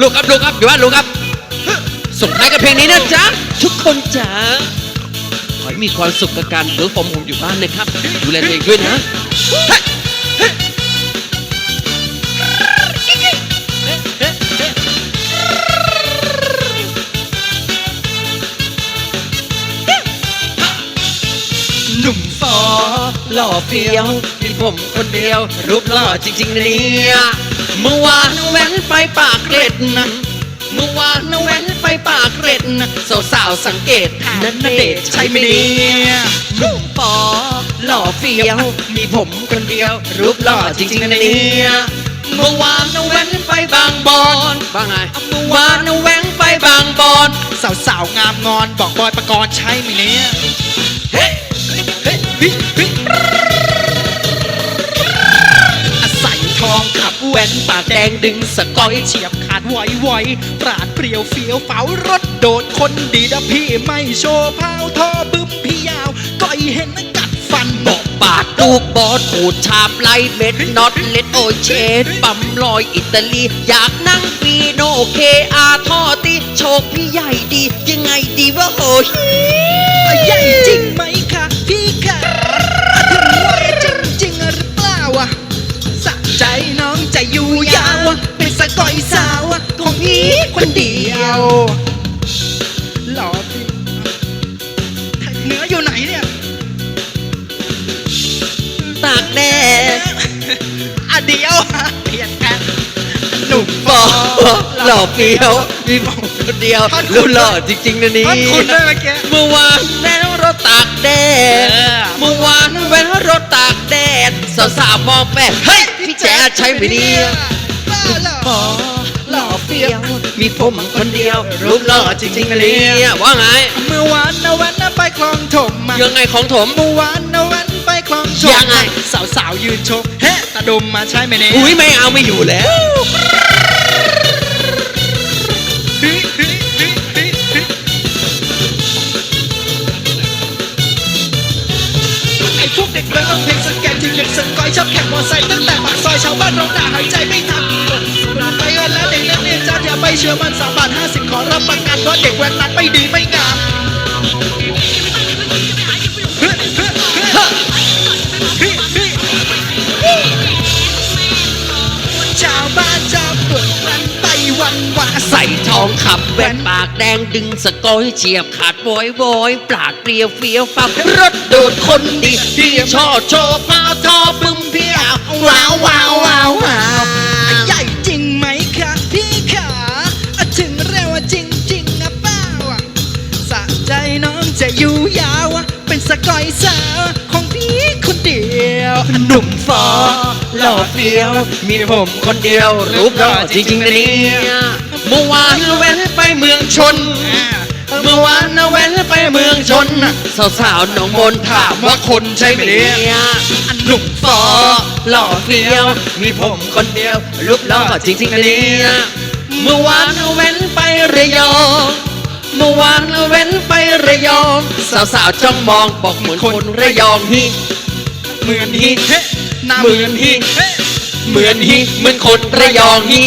ลูกครับลูกครับอยู่บ้านลูกครับ ส่งท้ายกับเพลงนี้นะจ๊ะทุกคนจ๋าขอให้มีความสุขกับการเวิร์กฟอร์มโฮมอยู่บ้านนะครับ ดูแลตัวเองด้วยนะหนุ่มฟอหล่อเฟี้ยวมีผมคนเดียว รูปหล่อจริงๆนะเนี่ยเมื่อวาน ไปปากเกร็ดนะเมื่อวานแว้นไปปากเกร็ดนะสาวๆสังเกตนั่นนะเดชใช่ไหมเนี่ยหนุ่มฟอหล่อเฟี้ยว มีผมคนเดียว รูปหล่อจริงๆนะเนี่ยเมื่อวานแว้นไปบางบอนว่าไงเมื่อวานแว้นไปบางบอน สาวสาวๆงามงอนบอกบอยประกรณ์ใช่ไหมเนี่ยเฮ้ยเฮ้ยเฮ้ องขับแว่นปากแดงดึงสกอยเฉียบขาดไหวไหวปราดเปรียวเฟี้ยวเฝ้ารถโดดคนดีนะพี่ไม่โชว์พาวท่อบึ้มพี่ยาวก็อีเห็นกัดฟันบอกปาดลูกบอสขูดชาบไล่เม็ดน็อตเล็ดโอเชดปั๊มลอยอิตาลี อยากนั่งฟีโนเคอาท่อตีโชคพี่ใหญ่ดี ยังไงดีวะโหย ใจน้องจะอยู่ยาวอะเป็นสกอยสาวอะของพี่คนเดียวหล่อพี่เหนืออยู่ไหนเนี่ยตากแดดอะเดียวอะเปลี่ยนกันหนุ่มบอหล่อเฟี้ยวมีผมคนเดียวรูปหล่อจริงๆนะนี่ท่านคุณด้วยเมื่อกี้เมื่อวานแว้นรถตากแดดเออเมื่อวานแว้นรถตากแดดสาวๆมองแปะเฮ้ยพี่แจ๊ดใช่ไหมเนี่ยบ้าเหรอหอหล่อเฟี้ยวมีผมคนเดียว รูปหล่อจริงๆนะเนี่ยว่าไง เมื่อวานนะวันนะไปคลองถมมายังไงของถมเมื่อวานนะวันไปคลองถมยังไง สาวสาวๆยืนชมเฮ้ตาดมมาใช่ไหมเนี่ยอุ้ยไม่เอาไม่อยู่แล้ว ชอบแข่งมอไซค์ตั้งแต่ปากซอยชาวบ้านร้องด่าหายใจไม่ทันไปกันแล้วเด็กนักเรียนจ้าอย่าไปเชื่อมันสามบาทห้าสิบขอรับประกันเพราเด็กแว้นนั้นไม่ดีไม่งามชาวบ้านชาวเมืองนั้นไปวันวันใส่ทองขับแว่นปากแดงดึงสกอยเฉียบขาดโวยโวยปราดเปรียวเฟียวฟังรถโดดคนดีที่ชอบชว์พาทอปึ้ม สกอยสาของพี่คนเดียวหนุ่มฟอหล่อเฟี้ยว มีผมคนเดียว รูปหล่อจริงๆนะเนี่ยเมื่อวานแว้นไปเมืองชน เมื่อวานนะแว้นไปเมืองชน สาวๆหนองมนถามว่าคนใช่ไหมเนี่ยนหนุ่มฟอหล่อเฟี้ยว มีผมคนเดียว รูปหล่อจริงๆนะเนี่ยเมื่อวานแว้นไประยอง เมื่อวานนะแว้นไประยอง สาวๆจ้องมองบอกเหมือนคนระยองฮิเหมือนฮีเฮ้หน้าเหมือนฮีเฮ้เหมือนฮิเหมือนคนระยองฮิ